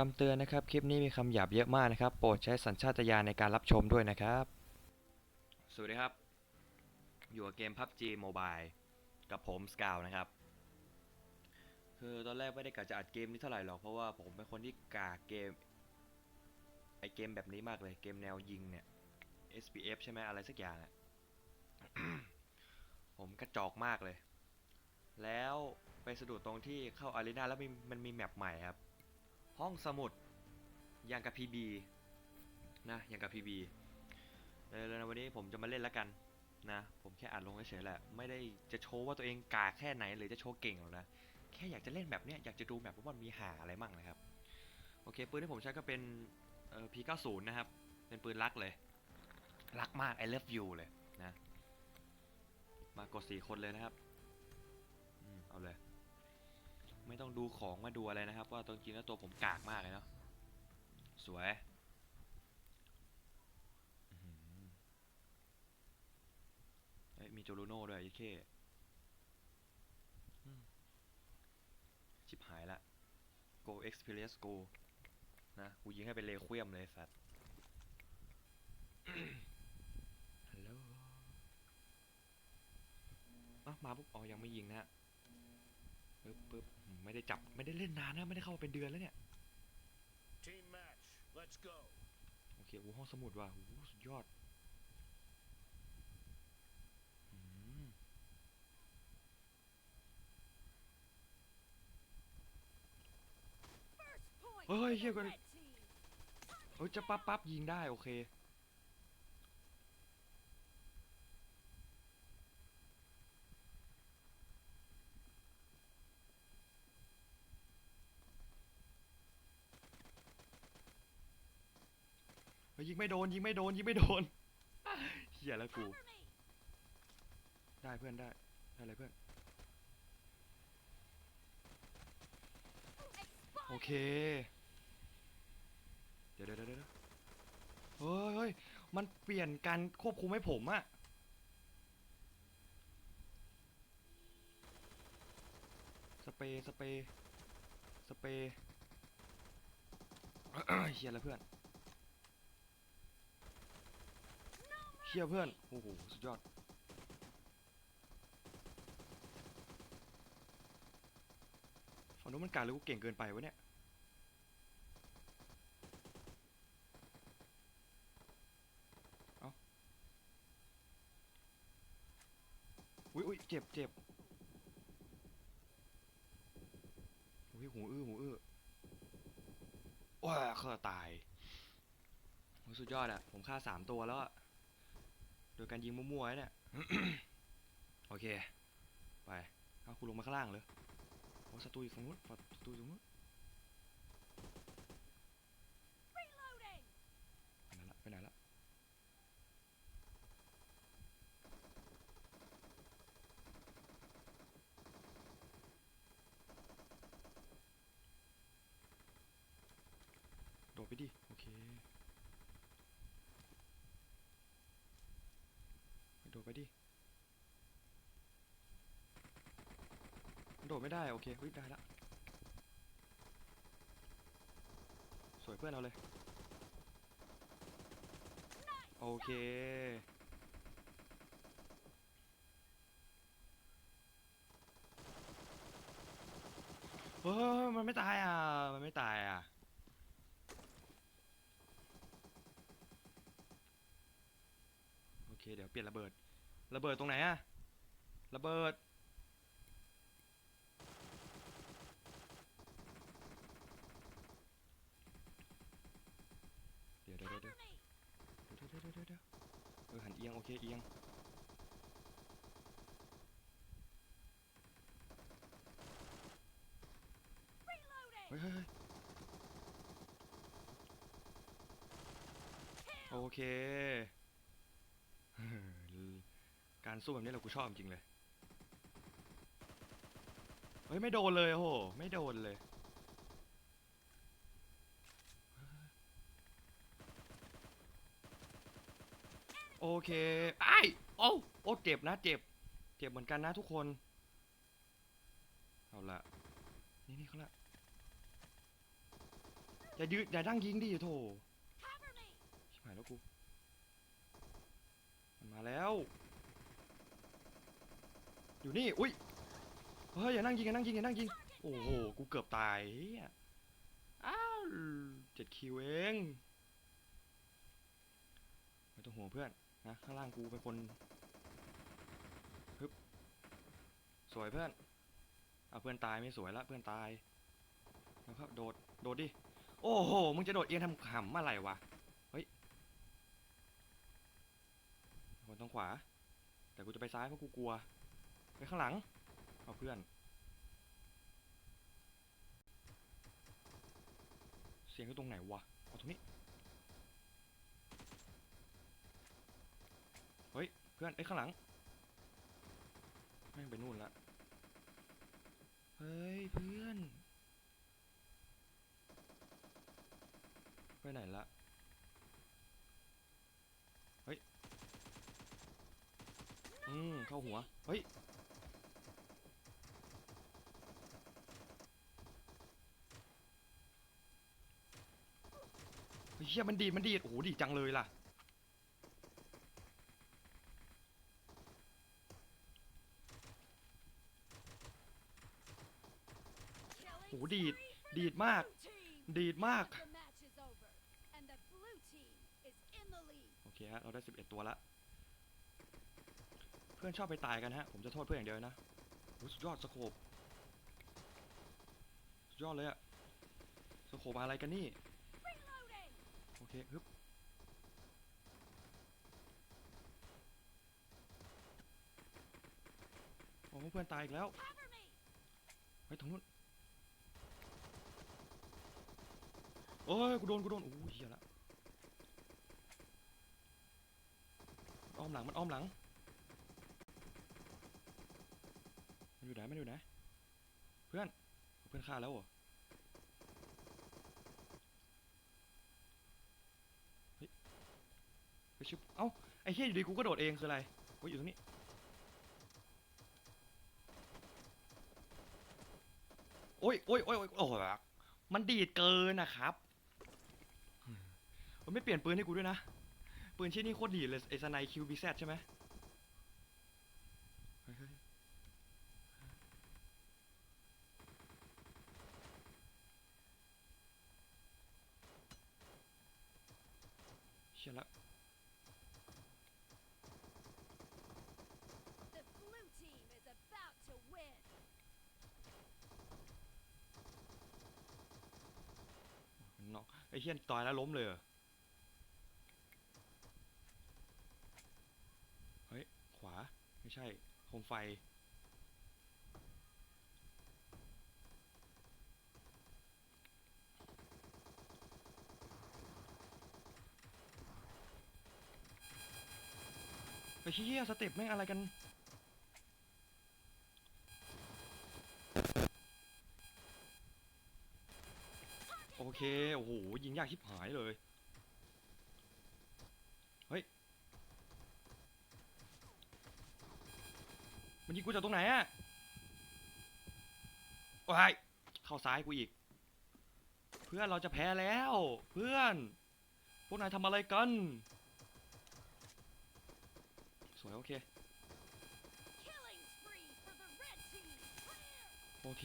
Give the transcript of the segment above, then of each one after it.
คำเตือนนะครับ คลิปนี้มีคำหยาบเยอะมากนะครับ โปรดใช้สัญชาตญาณในการรับชมด้วยนะครับ สวัสดีครับ อยู่กับเกม PUBG Mobile กับผมสกาวนะครับ คือตอนแรกไม่ได้กะจะอัดเกมนี้เท่าไหร่หรอก เพราะว่าผมเป็นคนที่กากเกม ไอเกมแบบนี้มากเลย เกมแนวยิงเนี่ย SPF ใช่ไหมอะไรสักอย่างอะผมกระจอกมากเลย แล้วไปสะดุดตรงที่เข้าอารีนาแล้วมันมีแมปใหม่ครับ ห้องสมุดอย่างกับ PB นะอย่างกับ PB เลยแล้ววันนี้ผมจะมาเล่นแล้วกันนะผมแค่อ่านลงเฉยๆแหละไม่ได้จะโชว์ว่าตัวเองกาแค่ไหนหรือจะโชว์เก่งหรอกนะแค่อยากจะเล่นแบบเนี้ยอยากจะดูแบบว่ามันมีหาอะไรมั่งนะครับโอเคปืนที่ผมใช้ก็เป็นเอ่อ P90 นะครับ เป็นปืนรักเลย รักมาก I love you เลยนะ มากดสี่คนเลยนะครับ อืม เอาเลย ไม่ต้องดูของมาดูอะไรนะครับ ว่าตัวจริงแล้วตัวผมกากมากเลยเนาะสวยเอ้ยมีโจลูโน่ด้วยยี่เคอืมชิบหายละ go experience go นะ กูยิงให้เป็นเลควียมเลยสัตว์ฮัลโหลอะมาปุ๊บอ๋อยังไม่ยิงนะฮะ ปึ๊บปึ๊บอืมไม่ได้จับไม่ได้เล่นนานนะไม่ได้เข้ามาเป็นเดือนแล้วเนี่ย Team match, let's go. โอเคโอ้ห้องสมุดว่ะโอ้โหสุดยอดอืมเฮ้ยเฮียกันเอ้ยจะปั๊บปั๊บยิงได้โอเค เฮ้ยยิง ไม่โดนยิงไม่โดนยิงไม่โดนเฮียแล้วกู ได้เพื่อนได้ได้เลยเพื่อนโอเค เดี๋ยวเดี๋ยวเดี๋ยวเฮ้ยเฮ้ยมันเปลี่ยนการควบคุมให้ผมอะสเปย์สเปย์สเปย์เฮียแล้วเพื่อน เฮียเพื่อน โอ้โห สุดยอด ฝั่งนู้นมันการหรือกูเก่งเกินไปวะเนี่ย เอาอุ้ยอุ้ยเจ็บเจ็บอุ้ยหูอื้อหูอื้อว้าข้าตายสุดยอดอะผมฆ่าสามตัวแล้วอะ ดยการยิงมั่วๆเนี่ยโอเค ไปเอาคุณลงมาข้างล่างเลยโอ้ศัตรูอยู่ฝั่งนู้นฝั่งศัตรูอยู่ตรงนู้นไปไหนละไปไหนละโดดไปดิ โอเค โดดไปดิโดดไม่ได้โอเคเฮ้ยได้ละสวยเพื่อนเอาเลยโอเคเฮ้ยมันไม่ตายอะ มันไม่ตายอะ โอเค เดี๋ยวเปลี่ยนระเบิด ระเบิดตรงไหนอะระเบิด เดี๋ยวเดี๋ยวเดี๋ยวเดี๋ยวเดี๋ยวเดี๋ยวเดี๋ยวออหันเอียงโอเคเอียง เฮ้ยเฮ้ยโอเค การสู้แบบนี้เรากูชอบจริงเลย เฮ้ย ไม่โดนเลยโอ้โห ไม่โดนเลย โอเคไอ้โอ้โอ้เจ็บนะ เจ็บ เจ็บเหมือนกันนะทุกคน เอาละนี่นี่เขาละอย่ายืดอย่าดั้งยิงดิโถ Cover me. ชิบหายแล้วกู มันมาแล้ว อยู่นี่ อุ้ย เฮ้ย อย่านั่งยิงอย่านั่งยิงอย่านั่งยิง โอ้โห กูเกือบตายเฮียอ้าวเจ็ดคิวเองไม่ต้องห่วงเพื่อนนะข้างล่างกูเป็นคนฮึบสวยเพื่อนเอาเพื่อนตายไม่สวยละเพื่อนตายแล้วก็โดดโดดดิโอ้โหมึงจะโดดเอียงทำขำอะไรวะเฮ้ยคนตรงขวา แต่กูจะไปซ้ายเพราะกูกลัว ไปข้างหลัง เอาเพื่อน เสียงอยู่ตรงไหนวะ เอาตรงนี้ เฮ้ย เพื่อนไอ้ยข้างหลังแม่งไปนู่นละ เฮ้ย เพื่อน ไปไหนละเฮ้ยอืมเข้าหัว เฮ้ย เฮียมันดีดมันดีดโอ้โหดีดจังเลยล่ะ โอ้โหดีดดีดมาก ดีดมาก โอเคฮะ เราได้ 11 ตัวละ เพื่อนชอบไปตายกันฮะ ผมจะโทษเพื่อนอย่างเดียวนะโอ้สุดยอดสโคปสุดยอดเลยอะสโคปอะไรกันนี่ เคฮึบโอ้เพื่อนตายอีกแล้ว Cover me. เฮ้ยทางนู้นโอ้ยกูโดนกูโดนโอ้ยเฮียละอ้อมหลังมันอ้อมหลังมันอยู่ไหนมันอยู่ไหนเพื่อนเพื่อนฆ่าแล้วเหรอ เฮ้ยไป ชุบเอ้าไอ้เฮียอยู่ดีกูก็โดดเองคืออะไรโอ้ยอยู่ตรงนี้โอ้ยโอ้ยโอ้ยโอ้ยโอ้โหมันดีดเกินนะครับมันไม่เปลี่ยนปืนให้กูด้วยนะ ปืนชิ้นนี้โคตรดีเลยไอ้สไนคิวบีแซใช่ไหมเฮ้ยเฮ้ยเชี่ยละ นาะไอ้เฮียนตายแล้วล้มเลยเฮ้ย ขวา ไม่ใช่โคมไฟ ไอ้เชี่ยสเต็ปแม่งอะไรกัน เคโอ้โหยิงยากชิบหายเลย เฮ้ย มันยิงกูจากตรงไหนอะว้ายเข้าซ้ายกูอีก เพื่อนเราจะแพ้แล้ว เพื่อน พวกนายทำอะไรกัน สวยโอเค Killing spree for the red team. Clear. โอเค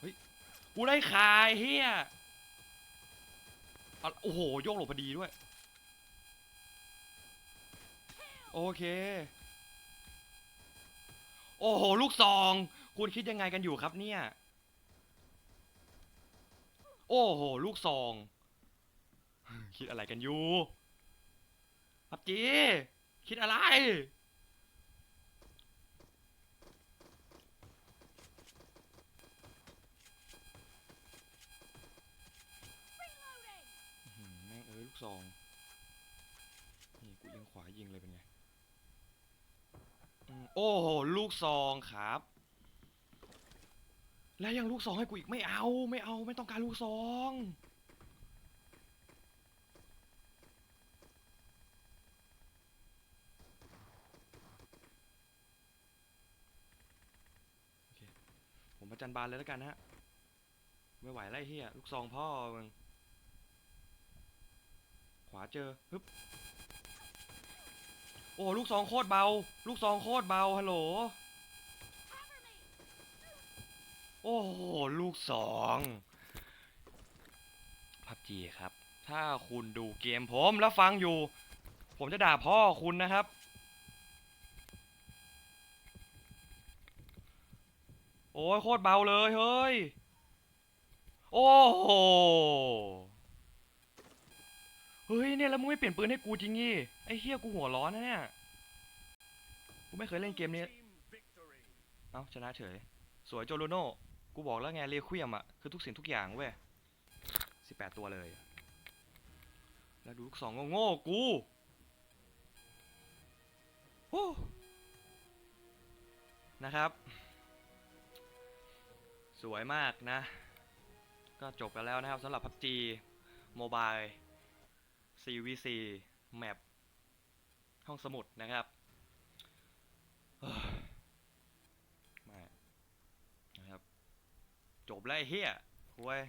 เฮ้ย กูได้ขายเฮียอะโอ้โห โยกหลบพอดีด้วย โอเค โอ้โห ลูกซอง คุณคิดยังไงกันอยู่ครับเนี่ย โอ้โห ลูกซอง คิดอะไรกันอยู่พับจี คิดอะไร ซอง นี่กูยิงขวายิงเลยเป็นไง โอ้โห ลูกซองครับ แล้วยังลูกซองให้กูอีกไม่เอาไม่เอาไม่ต้องการลูกซองผมประจันบานเลยแล้วกันฮะ ไม่ไหวไล่เฮียลูกซองพ่อมึง ขวาเจอฮึบโอ้ลูกซองโคตรเบา ลูกซองโคตรเบาฮัลโหลโอ้โหลูกสองพับจีครับ ถ้าคุณดูเกมผมแล้วฟังอยู่ ผมจะด่าพ่อคุณนะครับ โอ้ยโคตรเบาเลยเฮ้ย โอ้โห เฮ้ยเนี่ยแล้วมึงไม่เปลี่ยนปืนให้กูจริงงี้ไอ้เฮียกูหัวร้อนนะเนี่ยกูไม่เคยเล่นเกมนี้เอ้าชนะเฉย สวยโจโรโน่กูบอกแล้วไงเรียควียมอะคือทุกสิ่งทุกอย่างเว้ยสิบแปดตัวเลย แล้วดูลูกสองโง่ๆกูโอ้นะครับ สวยมากนะ ก็จบกันแล้วนะครับสำหรับ PUBG Mobile CVC Map ห้องสมุดนะครับม่นะครับ จบแล้วไอเฮียคุย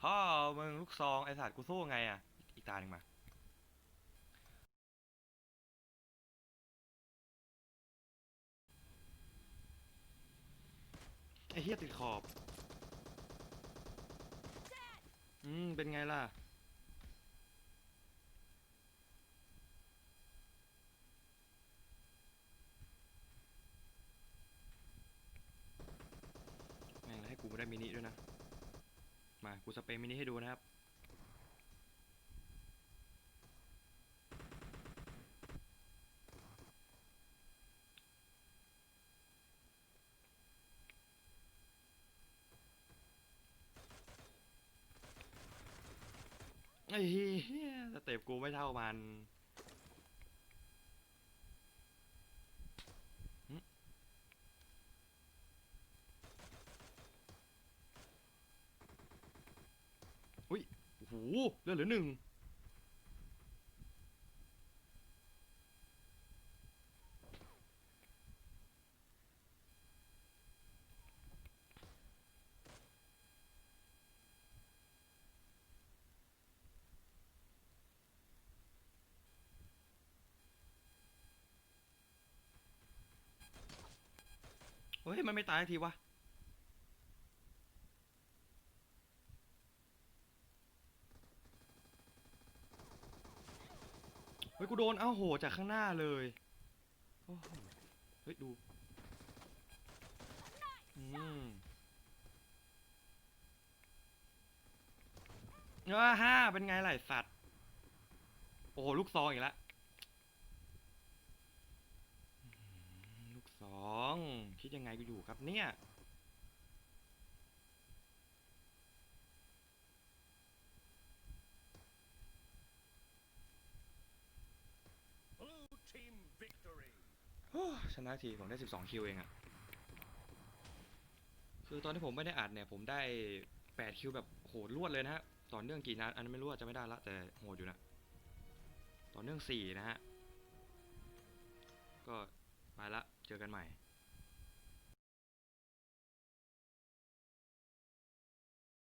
พ่อมึงลูกซองไอสัตว์กูสู้ไงอะ อีกตาหนึ่งมาไอเฮียติดขอบ อืม เป็นไงล่ะ แมินิด้วยนะ มากูสเปรย์มินิให้ดูนะครับ ไอ้เหี้ยสเต็ปกูไม่เท่ามันหึอุ้ย โอ้โห เลือดเหลือหนึ่งเฮ้ย มันไม่ตายทีวะ ฮ้ยกูโดนเอ้าโหจากข้างหน้าเลยโอ้โหเฮ้ยดูอืมเออห้าเป็นไงล่ะไอ้สัตว์ โอ้โหลูกซองอีกแล้วลูกสอง คิดยังไงกูอยู่ครับเนี่ย Blue team victory. โอ้ ชนะทีผมได้ 12 คิวเองอะคือตอนที่ผมไม่ได้อัดเนี่ย ผมได้ 8 คิวแบบโหดรวดเลยนะฮะ ต่อเนื่องกี่นัดอันนั้นไม่รู้จะไม่ได้ละแต่โหดอยู่นะ ต่อเนื่อง 4 นะฮะ ก็ไปละ เจอกันใหม่